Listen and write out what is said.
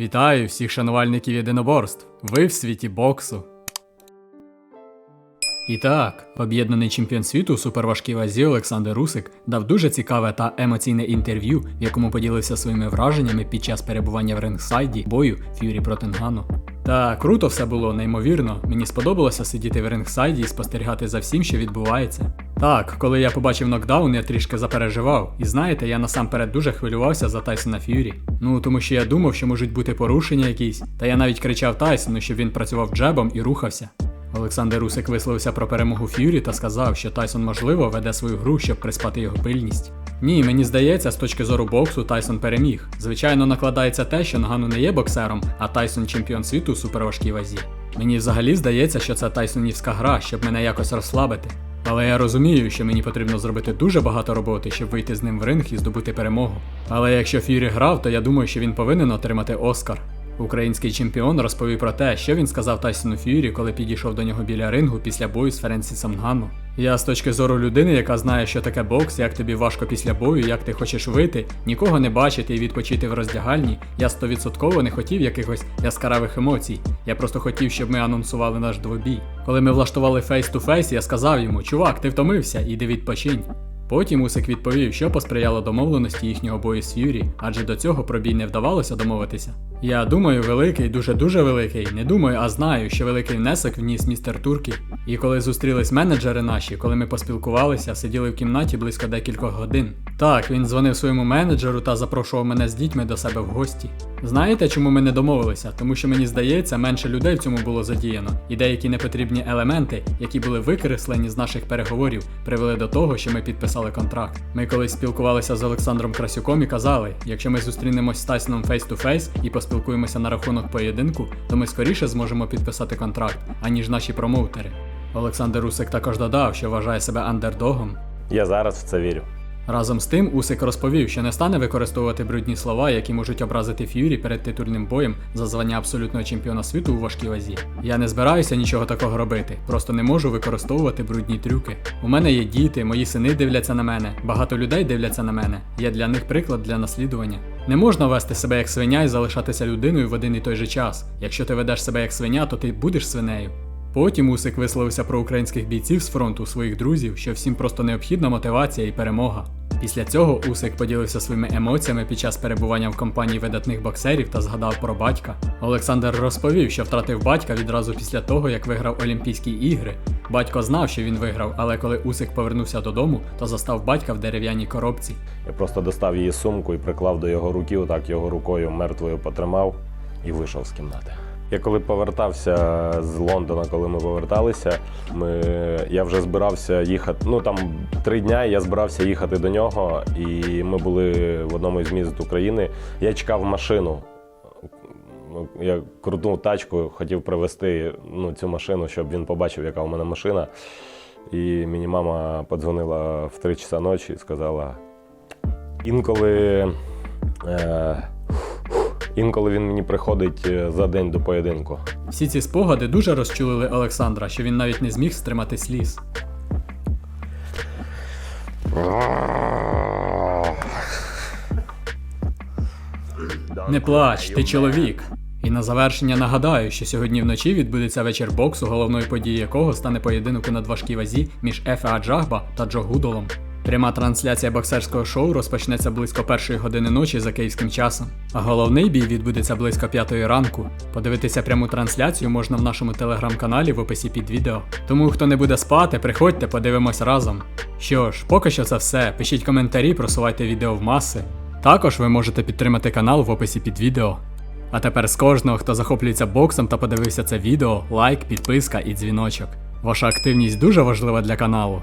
Вітаю всіх шанувальників єдиноборств. Ви в світі боксу. І так, об'єднаний чемпіон світу у суперважкій вазі Олександр Русик дав дуже цікаве та емоційне інтерв'ю, в якому поділився своїми враженнями під час перебування в рингсайді бою Ф'юрі проти Нгану. Та круто все було, неймовірно. Мені сподобалося сидіти в рингсайді і спостерігати за всім, що відбувається. Так, коли я побачив нокдаун, я трішки запереживав. І знаєте, я насамперед дуже хвилювався за Тайсона Ф'юрі. Ну тому що я думав, що можуть бути порушення якісь. Та я навіть кричав Тайсону, щоб він працював джебом і рухався. Олександр Русик висловився про перемогу Ф'юрі та сказав, що Тайсон можливо веде свою гру, щоб приспати його пильність. Ні, мені здається, з точки зору боксу Тайсон переміг. Звичайно, накладається те, що Нагану не є боксером, а Тайсон чемпіон світу у суперважкій вазі. Мені взагалі здається, що це Тайсонівська гра, щоб мене якось розслабити. Але я розумію, що мені потрібно зробити дуже багато роботи, щоб вийти з ним в ринг і здобути перемогу. Але якщо Ф'юрі грав, то я думаю, що він повинен отримати Оскар. Український чемпіон розповів про те, що він сказав Тайсону Ф'юрі, коли підійшов до нього біля рингу після бою з Ференсісом Нгану. Я з точки зору людини, яка знає, що таке бокс, як тобі важко після бою, як ти хочеш вийти, нікого не бачити і відпочити в роздягальні, я стовідсотково не хотів якихось яскравих емоцій. Я просто хотів, щоб ми анонсували наш двобій. Коли ми влаштували фейс-ту-фейс, я сказав йому: Чувак, ти втомився, іди відпочинь. Потім Усик відповів, що посприяло домовленості їхнього бою з Ф'юрі, адже до цього про бій не вдавалося домовитися. Я думаю, великий, дуже дуже великий. Не думаю, а знаю, що великий внесок вніс містер Туркі. І коли зустрілись менеджери наші, коли ми поспілкувалися, сиділи в кімнаті близько декількох годин. Так, він дзвонив своєму менеджеру та запрошував мене з дітьми до себе в гості. Знаєте, чому ми не домовилися? Тому що мені здається, менше людей в цьому було задіяно, і деякі непотрібні елементи, які були викреслені з наших переговорів, привели до того, що ми підписали контракт. Ми колись спілкувалися з Олександром Красюком і казали, якщо ми зустрінемось з Тайсоном фейс-ту-фейс і поспілкуємося на рахунок поєдинку, то ми скоріше зможемо підписати контракт, аніж наші промоутери. Олександр Усик також додав, що вважає себе андердогом, Я зараз в це вірю. Разом з тим, Усик розповів, що не стане використовувати брудні слова, які можуть образити Ф'юрі перед титульним боєм за звання абсолютного чемпіона світу у важкій вазі. Я не збираюся нічого такого робити, просто не можу використовувати брудні трюки. У мене є діти, мої сини дивляться на мене, багато людей дивляться на мене. Я для них приклад для наслідування. Не можна вести себе як свиня і залишатися людиною в один і той же час. Якщо ти ведеш себе як свиня, то ти будеш свинею. Потім Усик висловився про українських бійців з фронту своїх друзів, що всім просто необхідна мотивація і перемога. Після цього Усик поділився своїми емоціями під час перебування в компанії видатних боксерів та згадав про батька. Олександр розповів, що втратив батька відразу після того, як виграв Олімпійські ігри. Батько знав, що він виграв, але коли Усик повернувся додому, то застав батька в дерев'яній коробці. Я просто достав її сумку і приклав до його руки, отак його рукою мертвою потримав і вийшов з кімнати. Я коли повертався з Лондона, коли ми поверталися, ми, я вже збирався їхати. Ну там три дня я збирався їхати до нього, і ми були в одному із міст України. Я чекав машину. Ну, Я крутнув тачку, хотів привезти ну, цю машину, щоб він побачив, яка у мене машина. І мені мама подзвонила в 3 часа ночі і сказала: інколи, е, інколи він мені приходить е, за день до поєдинку. Всі ці спогади дуже розчулили Олександра, що він навіть не зміг стримати сліз. Не плач, ти чоловік. І на завершення нагадаю, що сьогодні вночі відбудеться вечір боксу, головною подією якого стане поєдинок у надважкій вазі між Ефе Аджагба та Джо Гудолом. Пряма трансляція боксерського шоу розпочнеться близько першої години ночі за київським часом. А головний бій відбудеться близько п'ятої ранку. Подивитися пряму трансляцію можна в нашому телеграм-каналі в описі під відео. Тому хто не буде спати, приходьте, подивимось разом. Що ж, поки що це все. Пишіть коментарі, просувайте відео в маси. Також ви можете підтримати канал в описі під відео. А тепер з кожного, хто захоплюється боксом та подивився це відео, лайк, підписка і дзвіночок. Ваша активність дуже важлива для каналу.